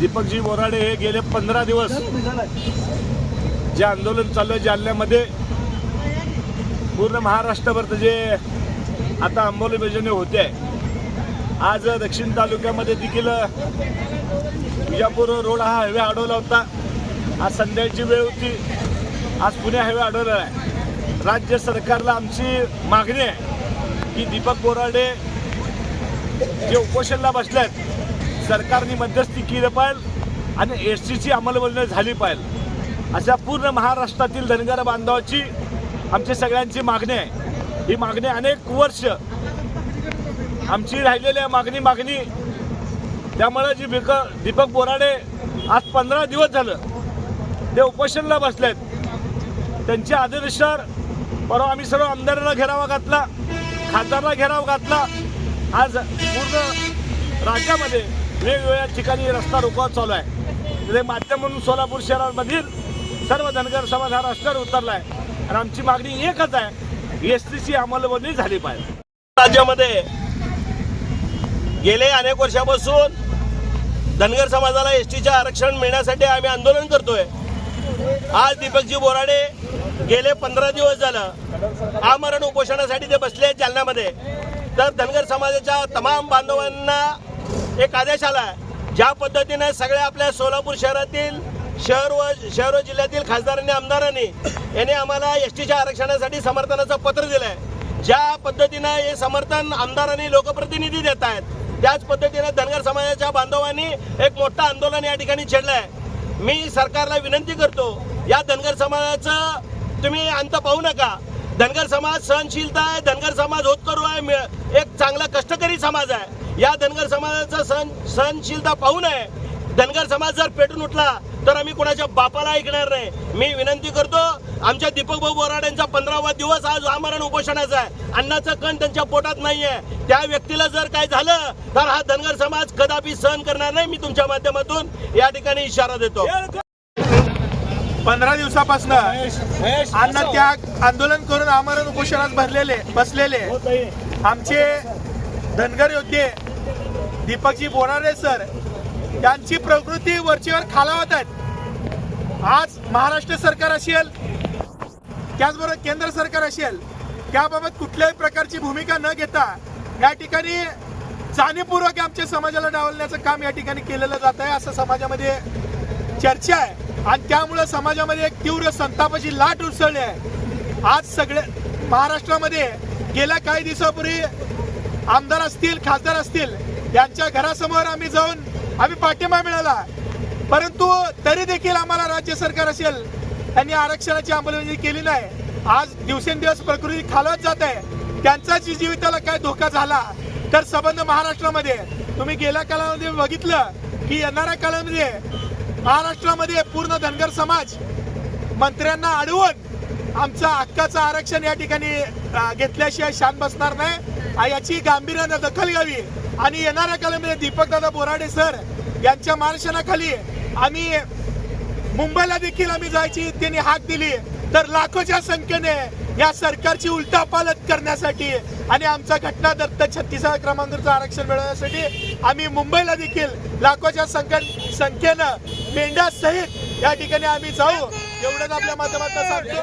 दीपकजी बोराडे हे गेले पंधरा दिवस. जे आंदोलन चालू आहे जालन्यामध्ये पूर्ण महाराष्ट्रभर जे आता अंमलबजावणी होते आहे आज दक्षिण तालुक्यामध्ये देखील विजापूर रोड हा हायवे अडवला होता. आज संध्याची वेळ होती. आज पुणे हायवे अडवलेला आहे. राज्य सरकारला आमची मागणी आहे की दीपक बोराडे जे उपोषणला आहेत सरकारने मध्यस्थी केलं पाहिजे आणि एस टीची अंमलबजावणी झाली पाहिजे अशा पूर्ण महाराष्ट्रातील धनगर बांधवाची आमची सगळ्यांची मागणी आहे. ही मागणी अनेक वर्ष आमची राहिलेली आहे मागणी मागणी. त्यामुळे जी बिक दीपक बोराडे आज पंधरा दिवस झालं ते उपोषणला बसलेत. त्यांचे आदेशानुसार परवा आम्ही सर्व आमदारांना घेरावा घातला खासदारला घेराव घातला. आज पूर्ण राज्यामध्ये वेगवेगळ्या ठिकाणी रस्ता रोको चालू आहे. ते माध्यम म्हणून सोलापूर शहरामधील सर्व धनगर समाज हा रस्त्यावर उतरला आहे आणि आमची मागणी एकच आहे एस टी सी अंमलबजावणी झाली पाहिजे. राज्यामध्ये गेले अनेक वर्षापासून धनगर समाजाला एस टीचे आरक्षण मिळण्यासाठी आम्ही आंदोलन करतोय. आज दीपकजी बोराडे गेले पंधरा दिवस झालं. आमरण उपोषणासाठी ते बसले आहेत जालन्यामध्ये. तर धनगर समाजाच्या तमाम बांधवांना एक आदेश आला ज्या पद्धतीने सगळ्या आपल्या सोलापूर शहरातील शहर व शहर व जिल्ह्यातील खासदारांनी आमदारांनी यांनी आम्हाला एस टीच्या आरक्षणासाठी समर्थनाचं पत्र दिलंय. ज्या पद्धतीनं हे समर्थन आमदारांनी लोकप्रतिनिधी देत आहेत त्याच पद्धतीने धनगर समाजाच्या बांधवांनी एक मोठं आंदोलन या ठिकाणी छेडलंय. मी सरकारला विनंती करतो या धनगर समाजाचं तुम्ही अंत पाहू नका. धनगर समाज सहनशीलता आहे धनगर समाज होतकरू आहे एक चांगला कष्टकरी समाज आहे. या धनगर समाजाचं सहन सहनशीलता पाहू नये. धनगर समाज जर पेटून उठला तर आम्ही कोणाच्या बापाला ऐकणार नाही. मी विनंती करतो आमच्या दीपक भाऊ बोराड्यांचा पंधरावा दिवस आज आमरण उपोषणाचा आहे. अन्नाचं कण त्यांच्या पोटात नाहीये. त्या व्यक्तीला जर काय झालं तर हा धनगर समाज कदापि सहन करणार नाही. मी तुमच्या माध्यमातून या ठिकाणी इशारा देतो. पंधरा दिवसापासून अन्न त्याग आंदोलन करून आमरण उपोषणात भरलेले बसलेले. आमचे धनगर योद्धे दीपकजी बोराडे सर यांची प्रकृती वरचीवर खालावत आहेत. आज महाराष्ट्र सरकार असेल त्याचबरोबर केंद्र सरकार असेल त्याबाबत कुठल्याही प्रकारची भूमिका न घेता या ठिकाणी जाणीवपूर्वक आमच्या समाजाला डावलण्याचं काम या ठिकाणी केलेलं जात आहे. असं समाजामध्ये चर्चा आहे आणि त्यामुळं समाजामध्ये एक तीव्र संतापाची लाट उसळली आहे. आज सगळे महाराष्ट्रामध्ये गेल्या काही दिवसापूर्वी आमदार असतील खासदार असतील यांच्या घरासमोर आम्ही जाऊन आम्ही पाठिंबा मिळाला. परंतु तरी देखील आम्हाला राज्य सरकार असेल त्यांनी आरक्षणाची अंमलबजावणी केली नाही. आज दिवसेंदिवस प्रकृती खालत जात आहे. त्यांचा जी जीविताला काय धोका झाला? तर संबंध महाराष्ट्रामध्ये. तुम्ही गेल्या कालामध्ये बघितलं की येणाऱ्या काळामध्ये महाराष्ट्रामध्ये पूर्ण धनगर समाज मंत्र्यांना अडवून आमचं हक्काचं आरक्षण या ठिकाणी घेतल्याशिवाय शांत बसणार नाही. याची गांभीर्यानं दखल घ्यावी. आणि येणाऱ्या काळामध्ये दीपकदादा बोराडे सर यांच्या मार्गदर्शनाखाली आम्ही मुंबईला देखील आम्ही जायची त्यांनी हाक दिली. तर लाखोच्या संख्येने या सरकारची उलटापालट करण्यासाठी आणि आमचा घटना दत्त छत्तीसाव्या क्रमांकाचं आरक्षण मिळवण्यासाठी आम्ही मुंबईला देखील लाखोच्या संख्या संख्येनं मेंढ्यासहित या ठिकाणी आम्ही जाऊ. एवढंच आपल्या माध्यमातून सांगतो.